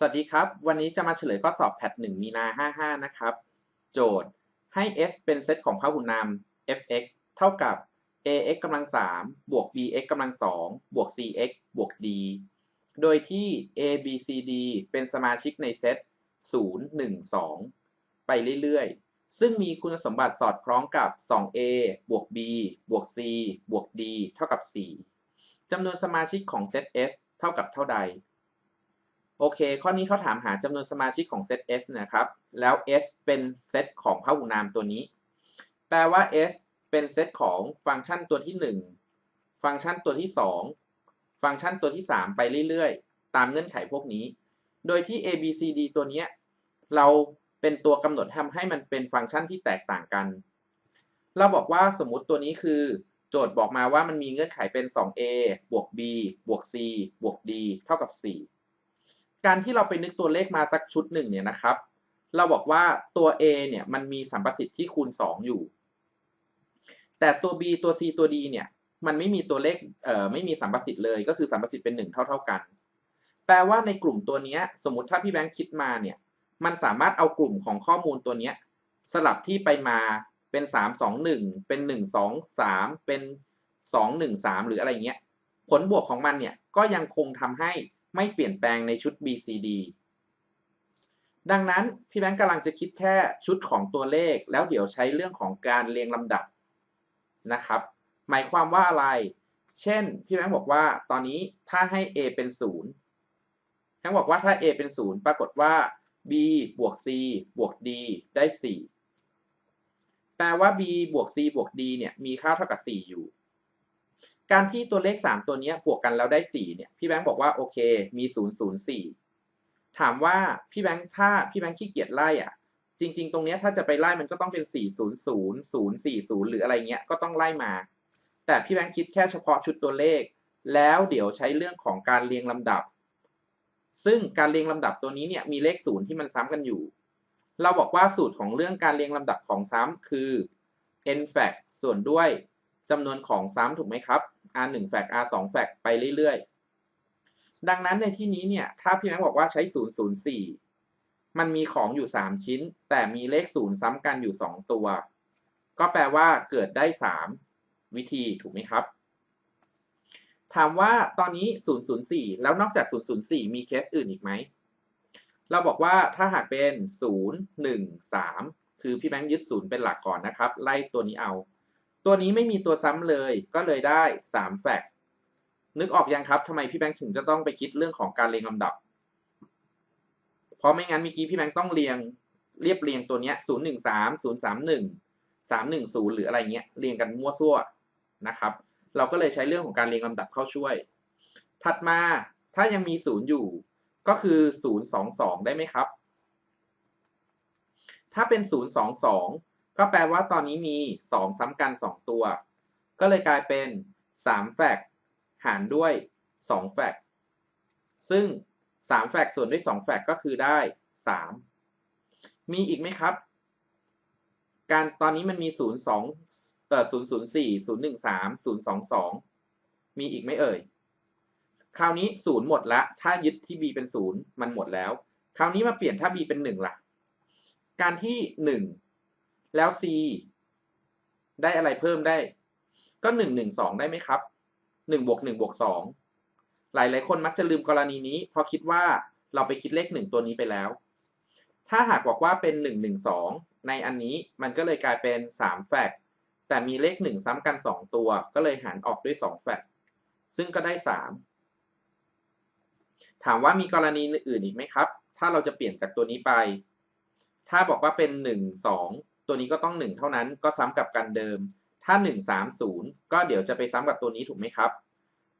สวัสดีครับ วันนี้จะมาเฉลยข้อสอบแพท1มีนา 55 นะครับ โจทย์ให้ S เป็นเซตของพหุนาม fx เท่ากับ ax กำลัง3บวก bx กำลัง2บวก cx บวก d โดยที่ a b c d เป็นสมาชิกในเซต 0 1 2 ไปเรื่อยๆ ซึ่งมีคุณสมบัติสอดคล้องกับ 2a บวก b บวก c บวก d เท่ากับ 4จำนวนสมาชิกของเซต S เท่ากับเท่าใด โอเค ข้อนี้เขาถามหาจำนวนสมาชิกของเซต S นะครับ แล้ว S เป็นเซตของพหุนามตัวนี้ แปลว่า S เป็นเซตของฟังก์ชันตัวที่ 1 ฟังก์ชันตัวที่ 2 ฟังก์ชันตัวที่ 3 ไปเรื่อยๆ ตามเงื่อนไขพวกนี้ โดยที่ a b c d ตัวเนี้ยเราเป็นตัวกำหนดทำให้มันเป็นฟังก์ชันที่แตกต่างกัน เราบอกว่าสมมติตัวนี้คือ โจทย์บอกมาว่ามันมีเงื่อนไขเป็น 2a บวก b บวก c บวก d เท่ากับ 4 การที่เราไปนึกตัวเลขมาสักชุดหนึ่งเนี่ยนะครับ เราบอกว่าตัว A เนี่ยมันมีสัมประสิทธิ์ที่คูณ 2 อยู่ แต่ตัว B ตัว C ตัว D เนี่ยมันไม่มีตัวเลขเอ่อไม่มีสัมประสิทธิ์เลย ก็คือสัมประสิทธิ์เป็น 1 เท่าเท่ากัน แปลว่าในกลุ่มตัวนี้สมมติถ้าพี่แบงค์คิดมาเนี่ยมันสามารถเอากลุ่มของข้อมูลตัวนี้สลับที่ไปมาเป็น 3 2 1 เป็น 1 2 3 เป็น 2 1 3 หรืออะไรเงี้ย ผลบวกของมันเนี่ยก็ยังคงทำให้ ไม่เปลี่ยนแปลงในชุด BCD ดังนั้นพี่แบงค์กำลังจะคิดแค่ชุดของตัวเลข แล้วเดี๋ยวใช้เรื่องของการเรียงลำดับนะครับ หมายความว่าอะไร เช่นพี่แบงค์บอกว่าตอนนี้ถ้าให้ A เป็น0แบงค์บอกว่าถ้า A เป็น 0 ปรากฏว่า B บวก C บวก D ได้ 4 แปลว่า B บวก C บวก D เนี่ยมีค่าเท่ากับ 4 อยู่ การที่ตัวเลข 3 ตัวนี้บวกกันแล้วได้ 4 เนี่ย พี่แบงค์บอกว่าโอเค มี 004 ถามว่าพี่แบงค์ถ้าพี่แบงค์ขี้เกียจไล่อะ จริง ๆ ตรงนี้ถ้าจะไปไล่มันก็ต้องเป็น 400 040 หรืออะไรเงี้ย ก็ต้องไล่มา แต่พี่แบงค์คิดแค่เฉพาะชุดตัวเลข แล้วเดี๋ยวใช้เรื่องของการเรียงลำดับ ซึ่งการเรียงลำดับตัวนี้เนี่ยมีเลขศูนย์ที่มันซ้ำกันอยู่ เราบอกว่าสูตรของเรื่องการเรียงลำดับของซ้ำคือ n fact ส่วนด้วย จำนวนของซ้ำถูกไหมครับ r 1 fact r 2 fact ไปเรื่อยๆ ดังนั้นในที่นี้เนี่ย ถ้าพี่แม็กบอกว่าใช้ 004 มันมีของอยู่ 3 ชิ้น แต่มีเลข 0 ซ้ำกันอยู่ 2 ตัว ก็แปลว่าเกิดได้ 3 วิธีถูกไหมครับ ถามว่าตอนนี้ 004 แล้วนอกจาก 004 มีเคสอื่นอีกไหม เราบอกว่าถ้าหากเป็น 0 1 3 คือพี่แบงค์ยึด 0 เป็นหลักก่อนนะครับ ไล่ตัวนี้เอา ตัวนี้ไม่มีตัวซ้ำเลยก็เลยได้3แฟกต์นึกออกยังครับทำไมพี่แบงค์ถึงจะต้องไปคิดเรื่องของการเรียงลำดับ เพราะไม่งั้นเมื่อกี้พี่แบงค์ต้องเรียงเรียบเรียงตัวเนี้ย0 1 3 0 3 1 3 1 0 หรืออะไรเงี้ยเรียงกันมั่วซั่วนะครับ เราก็เลยใช้เรื่องของการเรียงลำดับเข้าช่วย ถัดมาถ้ายังมี 0 อยู่ ก็คือ 0 2 2 ได้ไหมครับ ถ้าเป็น 0 2 2 ก็แปลว่าตอนนี้มี 2 ซ้ำกัน 2 ตัว ก็เลยกลายเป็น3แฟกต์หารด้วย2แฟกต์ซึ่ง3แฟกต์ส่วนด้วย2แฟกต์ก็คือได้ 3 มีอีกไหมครับ การตอนนี้มันมี 0 2เอ่อ004 013 022 มีอีกไหมเอ่ย คราวนี้ 0 หมดละ ถ้ายึดที่ b เป็น 0 มันหมดแล้ว คราวนี้มาเปลี่ยนถ้า b เป็น 1ล่ะ การที่ 1 แล้ว c ได้อะไรเพิ่มได้ ก็1 1 2 ได้ไหมครับ1บวก1บวก2หลายหลายคนมักจะลืมกรณีนี้ เพราะคิดว่าเราไปคิดเลข 1 ตัวนี้ไปแล้ว ถ้าหากบอกว่าเป็น 1 1 2 ในอันนี้มันก็เลยกลายเป็น3แฟกแต่มีเลข 1 ซ้ำกัน 2 ตัว ก็เลยหารออกด้วย2แฟกซึ่งก็ได้ 3 ถามว่ามีกรณีอื่นอีกไหมครับ ถ้าเราจะเปลี่ยนจากตัวนี้ไป ถ้าบอกว่าเป็น 1 2 ตัวนี้ก็ต้อง 1 เท่านั้นก็ซ้ำกับกันเดิม ถ้า 1 3 0 ก็เดี๋ยวจะไปซ้ำกับตัวนี้ถูกไหมครับ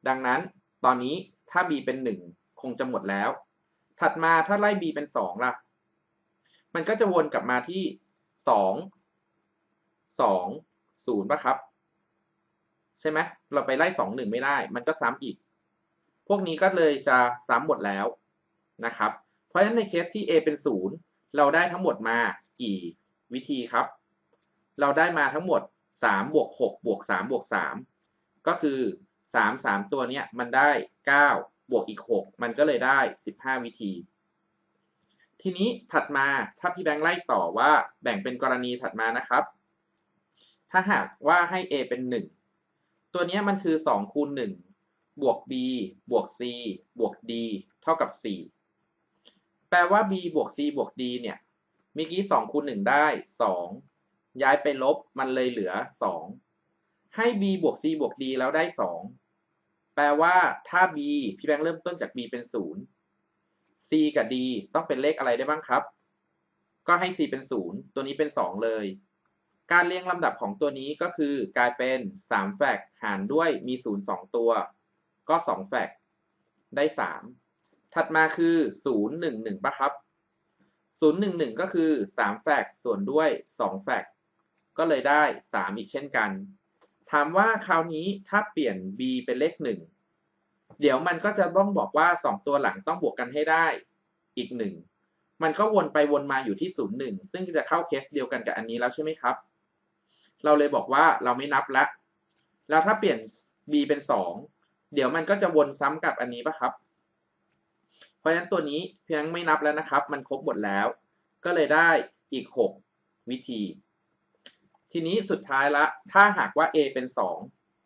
ดังนั้นตอนนี้ถ้า b เป็น 1 คงจะหมดแล้ว ถัดมาถ้าไล่ b เป็น 2 ล่ะ มันก็จะวนกลับมาที่ 2 2 0ป่ะครับ ใช่ไหมเราไปไล่ 2 1 ไม่ได้ มันก็ซ้ำอีก พวกนี้ก็เลยจะซ้ำหมดแล้วนะครับ เพราะฉะนั้นในเคสที่ a เป็น 0 เราได้ทั้งหมดมากี่ วิธีครับ เราได้มาทั้งหมด3บวก6บวก3บวก3ก็คือ 3 3 ตัวเนี้ยมันได้ 9 บวกอีก 6 มันก็เลยได้ 15 วิธี ทีนี้ถัดมาถ้าพี่แบงค์ไล่ต่อว่าแบ่งเป็นกรณีถัดมานะครับ ถ้าหากว่าให้ a เป็น 1 ตัวนี้มันคือ 2 คูณ 1 บวก b บวก c บวก d เท่ากับ 4 แปลว่า b บวก c บวก d เนี่ย มื่อกี้2คูณ1ได้ 2 ย้ายไปลบมันเลยเหลือ 2 ให้ b บวก c บวก d แล้วได้ 2 แปลว่าถ้า b พี่แบงค์เริ่มต้นจาก b เป็น 0 c กับ d ต้องเป็นเลขอะไรได้บ้างครับ ก็ให้ c เป็น 0 ตัวนี้เป็น 2 เลย การเรียงลำดับของตัวนี้ก็คือกลายเป็น3แฟกหารด้วยมี 0 2 ตัว ก็2แฟกได้ 3 ถัดมาคือ 0 1 1ป่ะครับ 0 1 1 ก็คือ 3 แฟกส่วนด้วย 2 แฟกก็เลยได้ 3 อีกเช่นกัน ถามว่าคราวนี้ถ้าเปลี่ยน b เป็นเลข 1 เดี๋ยวมันก็จะต้องบอกว่า 2 ตัวหลังต้องบวกกันให้ได้อีก 1 มันก็วนไปวนมาอยู่ที่ 0 1 ซึ่งจะเข้าเคสเดียวกันกับอันนี้แล้วใช่ไหมครับ เราเลยบอกว่าเราไม่นับละ แล้วถ้าเปลี่ยน b เป็น 2 เดี๋ยวมันก็จะวนซ้ำกับอันนี้ปะครับ เพราะฉะนั้นตัวนี้เพียงไม่นับแล้วนะครับ มันครบหมดแล้ว ก็เลยได้อีก 6 วิธี ทีนี้สุดท้ายละ ถ้าหากว่า a เป็น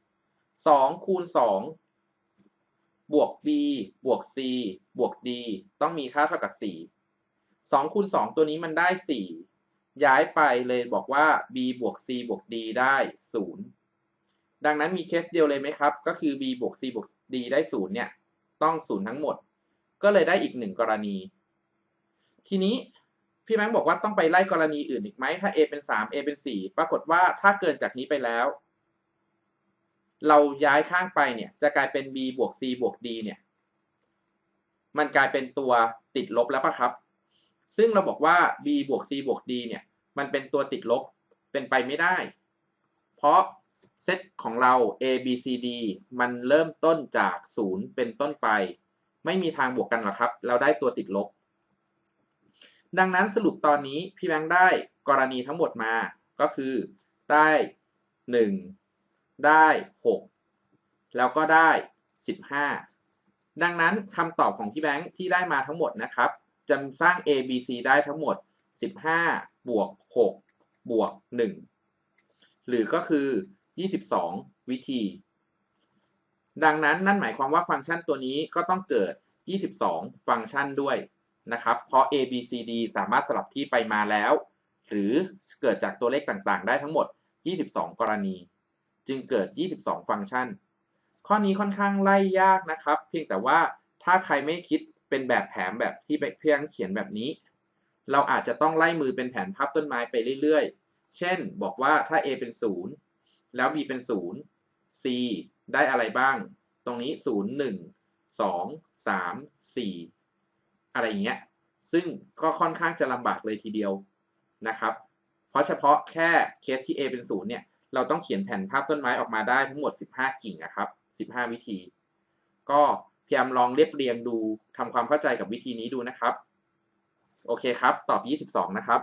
2 2 คูณ 2 บวก b บวก c บวก d ต้องมีค่าเท่ากับ 4 2คูณ 2 ตัวนี้มันได้ 4 ย้ายไปเลยบอกว่า b บวก c บวก d ได้ 0ดังนั้นมีเคสเดียวเลยไหมครับ ก็คือ b บวก c บวก d ได้ 0 เนี่ย ต้อง 0 ทั้งหมด ก็เลยได้อีกหนึ่งกรณี ทีนี้พี่แบงค์บอกว่าต้องไปไล่กรณีอื่นอีกไหมถ้า a เป็น 3 a เป็น 4 ปรากฏว่าถ้าเกินจากนี้ไปแล้ว เราย้ายข้างไปเนี่ย จะกลายเป็น b บวก c บวก d เนี่ย มันกลายเป็นตัวติดลบแล้วปะครับ ซึ่งเราบอกว่า b บวก c บวก d เนี่ย มันเป็นตัวติดลบเป็นไปไม่ได้ เพราะเซตของเรา a b c d มันเริ่มต้นจาก 0 เป็นต้นไป ไม่มีทางบวกกันหรอกครับ เราได้ตัวติดลบ ดังนั้นสรุปตอนนี้พี่แบงค์ได้กรณีทั้งหมดมาก็คือได้ 1 ได้ 6 แล้วก็ได้ 15 ดังนั้นคำตอบของพี่แบงค์ที่ได้มาทั้งหมดนะครับจะสร้าง A B C ได้ทั้งหมด 15 บวก 6 บวก 1 หรือก็คือ 22 วิธี ดังนั้นนั่นหมายความว่าฟังก์ชันตัวนี้ก็ต้องเกิด 22 ฟังก์ชันด้วยนะครับ เพราะ A B C D สามารถสลับที่ไปมาแล้ว หรือเกิดจากตัวเลขต่างๆ ได้ทั้งหมด 22 กรณี จึงเกิด 22 ฟังก์ชัน ข้อนี้ค่อนข้างไล่ยากนะครับ เพียงแต่ว่าถ้าใครไม่คิดเป็นแบบแผนแบบที่เพียงเขียนแบบนี้ เราอาจจะต้องไล่มือเป็นแผนภาพต้นไม้ไปเรื่อยๆ เช่น บอกว่าถ้า A เป็น 0 แล้ว B เป็น 0 C ได้อะไรบ้าง ตรงนี้ 0 1 2 3 4 อะไรอย่างเงี้ย ซึ่งก็ค่อนข้างจะลำบากเลยทีเดียวนะครับ เพราะเฉพาะแค่เคสที่ A เป็น 0 เนี่ย เราต้องเขียนแผ่นภาพต้นไม้ออกมาได้ทั้งหมด 15 กิ่งนะครับ 15 วิธี ก็พยายามลองเรียบเรียงดูทำความเข้าใจกับวิธีนี้ดูนะครับ โอเคครับ ตอบ 22 นะครับ